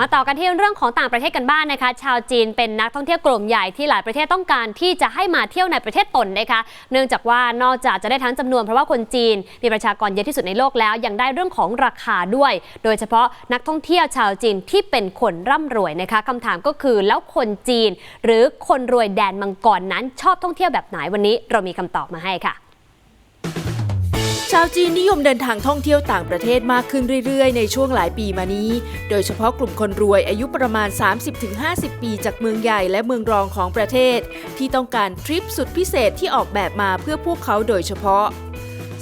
มาต่อกันที่เรื่องของต่างประเทศกันบ้างนะคะ ชาวจีนเป็นนักท่องเที่ยวกลุ่มใหญ่ที่หลายประเทศต้องการที่จะให้มาเที่ยวในประเทศตนนะคะ เนื่องจากว่านอกจากจะได้ทั้งจำนวนเพราะว่าคนจีน มีประชากรเยอะที่สุดในโลกแล้ว ยังได้เรื่องของราคาด้วย โดยเฉพาะนักท่องเที่ยวชาวจีนที่เป็นคนร่ำรวยนะคะคำถามก็คือแล้วคนจีน หรือคนรวยแดนมังกรนั้นชอบท่องเที่ยวแบบไหนวันนี้ เรามีคำตอบมาให้ค่ะ ชาวจีนนิยมเดินทางท่องเที่ยวต่างประเทศมากขึ้นเรื่อยๆ ในช่วงหลายปีมานี้ โดยเฉพาะกลุ่มคนรวยอายุประมาณ 30-50 ปีจากเมืองใหญ่และเมืองรองของประเทศ ที่ต้องการทริปสุดพิเศษที่ออกแบบมาเพื่อพวกเขาโดยเฉพาะ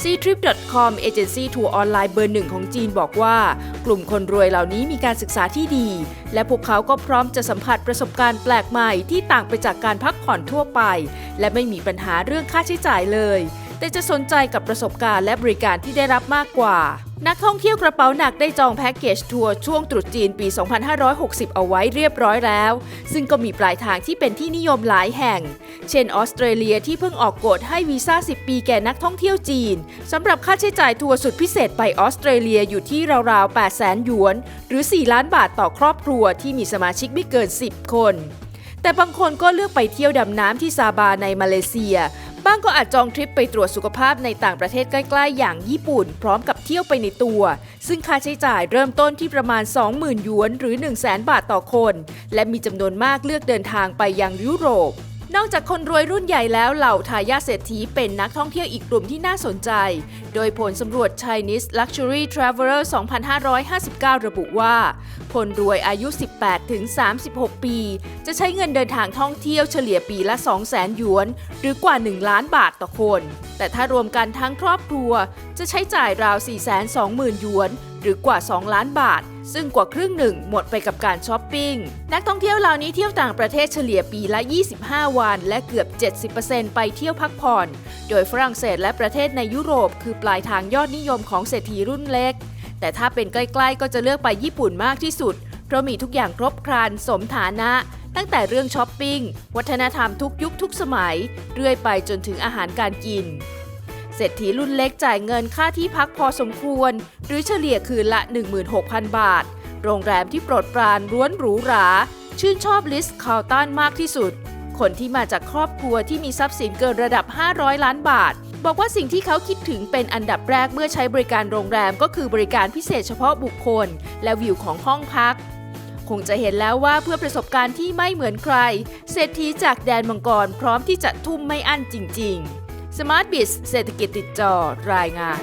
Ctrip.com เอเจนซี่ทัวร์ออนไลน์เบอร์หนึ่งของจีนบอกว่า กลุ่มคนรวยเหล่านี้มีการศึกษาที่ดี และพวกเขาก็พร้อมจะสัมผัสประสบการณ์แปลกใหม่ที่ต่างไปจากการพักผ่อนทั่วไป และไม่มีปัญหาเรื่องค่าใช้จ่ายเลย แต่จะสนใจกับประสบการณ์และบริการที่ได้รับมากกว่า นักท่องเที่ยวกระเป๋าหนักได้จองแพ็กเกจทัวร์ช่วงตรุษจีนปี 2560 เอาไว้เรียบร้อยแล้ว ซึ่งก็มีปลายทางที่เป็นที่นิยมหลายแห่ง เช่นออสเตรเลียที่เพิ่งออกกฎให้วีซ่า 10 ปีแก่นักท่องเที่ยวจีนสำหรับค่าใช้จ่ายทัวร์สุดพิเศษไปออสเตรเลียอยู่ที่ราวๆ 8 0 0 0หยวน หรือ 4 ล้านบาทต่อครอบครัวที่มีสมาชิกไม่เกิน 10 คนแต่บางคนก็เลือกไปเที่ยวดำน้ำที่ซาบาในมาเลเซีย บ้างก็อาจจองทริปไปตรวจสุขภาพในต่างประเทศใกล้ๆ อย่างญี่ปุ่น พร้อมกับเที่ยวไปในตัว ซึ่งค่าใช้จ่ายเริ่มต้นที่ประมาณ 20,000หยวนหรือ 1 0 0 0 0แบาทต่อคน และมีจำนวนมากเลือกเดินทางไปยังยุโรป นอกจากคนรวยรุ่นใหญ่แล้วเหล่าทายาทเศรษฐีเป็นนักท่องเที่ยวอีกกลุ่มที่น่าสนใจ โดยผลสำรวจ Chinese Luxury Traveler 2559 ระบุว่า คนรวยอายุ 18 ถึง 36 ปี จะใช้เงินเดินทางท่องเที่ยวเฉลี่ยปีละ 200,000 หยวน หรือกว่า 1 ล้านบาทต่อคน แต่ถ้ารวมกันทั้งครอบครัว จะใช้จ่ายราว 420,000 หยวน หรือกว่า 2 ล้านบาท ซึ่งกว่าครึ่งหนึ่งหมดไปกับการช้อปปิ้ง นักท่องเที่ยวเหล่านี้เที่ยวต่างประเทศเฉลี่ยปีละ 25 วัน และเกือบ 70%ไปเที่ยวพักผ่อน โดยฝรั่งเศสและประเทศในยุโรป คือปลายทางยอดนิยมของเศรษฐีรุ่นเล็ก แต่ถ้าเป็นใกล้ๆ ก็จะเลือกไปญี่ปุ่นมากที่สุด เพราะมีทุกอย่างครบครันสมฐานะตั้งแต่เรื่องช้อปปิ้ง วัฒนธรรมทุกยุคทุกสมัย เรื่อยไปจนถึงอาหารการกิน เศรษฐีรุ่นเล็กจ่ายเงินค่าที่พักพอสมควร หรือเฉลี่ยคืนละ 16,000 บาท โรงแรมที่โปรดปรานร้วนหรูหรา ชื่นชอบลิสคาร์ตันมากที่สุด คนที่มาจากครอบครัวที่มีทรัพย์สินเกินระดับ 500 ล้านบาท บอกว่าสิ่งที่เขาคิดถึงเป็นอันดับแรกเมื่อใช้บริการโรงแรมก็คือบริการพิเศษเฉพาะบุคคล และวิวของห้องพักคงจะเห็นแล้วว่าเพื่อประสบการณ์ที่ไม่เหมือนใคร เศรษฐีจากแดนมังกรพร้อมที่จะทุ่มไม่อั้นจริง ๆ Smart Biz เศรษฐกิจติดจอรายงาน